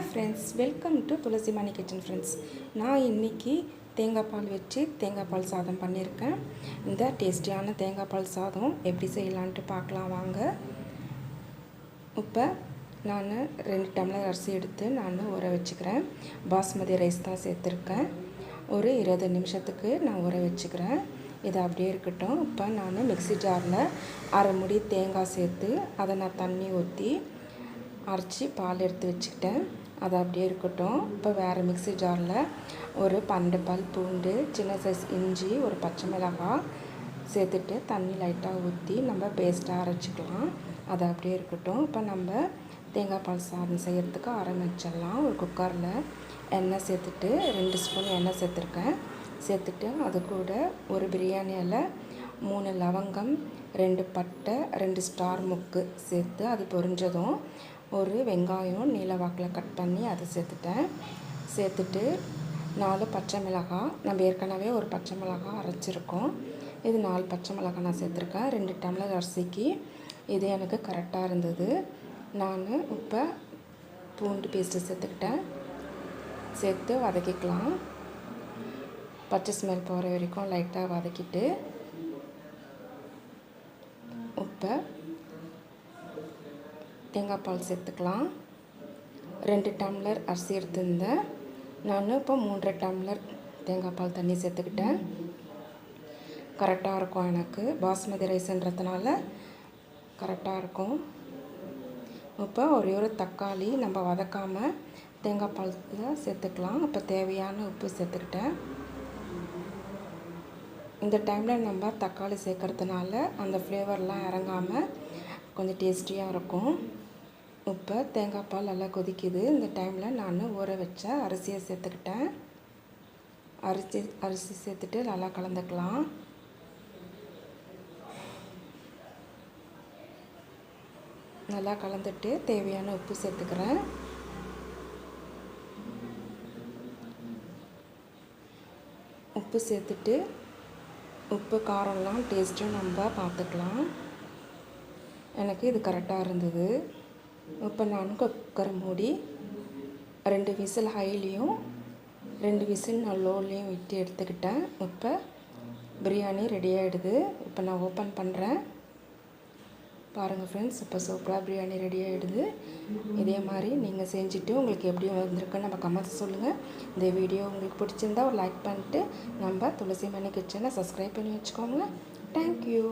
Hi friends welcome to Thulasi Mani kitchen friends நான் இன்றைக்கி தேங்காய் பால் வச்சு தேங்காய் பால் சாதம் பண்ணியிருக்கேன். இந்த டேஸ்டியான தேங்காய் பால் சாதம் எப்படி செய்யலான்ட்டு பார்க்கலாம் வாங்க. இப்போ நான் ரெண்டு டம்ளர் அரிசி எடுத்து நான் ஊற வச்சுக்கிறேன். பாஸ்மதி ரைஸ் தான் சேர்த்துருக்கேன். ஒரு இருபது நிமிஷத்துக்கு நான் ஊற வச்சுக்கிறேன். இது அப்படியே இருக்கட்டும். இப்போ நான் மிக்ஸி ஜாரில் அரை முடி தேங்காய் சேர்த்து அதை நான் தண்ணி ஊற்றி அரைச்சி பால் எடுத்து வச்சுக்கிட்டேன். அது அப்படியே இருக்கட்டும். இப்போ வேறு மிக்ஸி ஜாரில் ஒரு பன்னெண்டு பால் பூண்டு சின்ன சைஸ் இஞ்சி ஒரு பச்சை மிளகாய் சேர்த்துட்டு தண்ணி லைட்டாக ஊற்றி நம்ம பேஸ்ட்டாக அரைச்சிக்கலாம். அது அப்படியே இருக்கட்டும். இப்போ நம்ம தேங்காய் பால் சாதம் செய்கிறதுக்கு ஆரம்பிச்சிடலாம் ஒரு குக்கரில் எண்ணெய் சேர்த்துட்டு ரெண்டு ஸ்பூன் எண்ணெய் சேர்த்துருக்கேன். சேர்த்துட்டு அது கூட ஒரு பிரியாணி இலை மூணு லவங்கம் ரெண்டு பட்டை ரெண்டு ஸ்டார் முக்கு சேர்த்து அது பொரிஞ்சதும் ஒரு வெங்காயம் நீல வாக்கில் கட் பண்ணி அதை சேர்த்துட்டேன். சேர்த்துட்டு நாலு பச்சை மிளகாய் நம்ம ஏற்கனவே ஒரு பச்சை மிளகாய் அரைச்சிருக்கோம். இது நாலு பச்சை மிளகாய் நான் சேர்த்துருக்கேன். ரெண்டு டம்ளர் அரிசிக்கு. இது எனக்கு கரெக்டாக இருந்தது. நான் இப்போ பூண்டு பேஸ்ட்டு சேர்த்துக்கிட்டேன். சேர்த்து வதக்கிக்கலாம். பச்சை ஸ்மெல் போகிற வரைக்கும் லைட்டாக வதக்கிட்டு இப்போ தேங்காய் பால் சேர்த்துக்கலாம். ரெண்டு டம்ளர் அரிசி எடுத்திருந்தேன். நான் இப்போ மூன்றரை டம்ளர் தேங்காய் பால் தண்ணி சேர்த்துக்கிட்டேன். கரெக்டாக இருக்கும் எனக்கு. பாஸ்மதி ரைஸ்ன்றதுனால கரெக்டாக இருக்கும். இப்போ ஒரே ஒரு தக்காளி நம்ம வதக்காமல் தேங்காய் பால் சேர்த்துக்கலாம். இப்போ தேவையான உப்பு சேர்த்துக்கிட்டேன். இந்த டைமில் நம்ம தக்காளி சேர்க்கறதுனால அந்த ஃப்ளேவர்லாம் இறங்காமல் கொஞ்சம் டேஸ்டியாக இருக்கும். இப்போ தேங்காய் பால் நல்லா கொதிக்குது. இந்த டைமில் நான் ஊற வச்ச அரிசியை சேர்த்துக்கிட்டேன். அரிசி அரிசி சேர்த்துட்டு நல்லா கலந்துக்கலாம். நல்லா கலந்துட்டு தேவையான உப்பு சேர்த்துக்கிறேன். உப்பு சேர்த்துட்டு உப்பு காரம்லாம் டேஸ்ட்டும் நம்ம பார்த்துக்கலாம். எனக்கு இது கரெக்டாக இருந்தது. இப்போ நான் குக்கரை மூடி ரெண்டு விசில் ஹைலேயும் ரெண்டு விசில் நான் லோலேயும் விட்டு எடுத்துக்கிட்டேன். இப்போ பிரியாணி ரெடி ஆகிடுது இப்போ நான் ஓப்பன் பண்ணுறேன் பாருங்கள் ஃப்ரெண்ட்ஸ் இப்போ சூப்பராக பிரியாணி ரெடி ஆகிடுது இதே மாதிரி நீங்கள் செஞ்சுட்டு உங்களுக்கு எப்படி வந்திருக்குன்னு நம்ம கமெண்ட்ஸ் சொல்லுங்கள் இந்த வீடியோ உங்களுக்கு பிடிச்சிருந்தா ஒரு லைக் பண்ணிட்டு நம்ம துளசி மணி கிச்சனை சப்ஸ்கிரைப் பண்ணி வச்சுக்கோங்க. தேங்க்யூ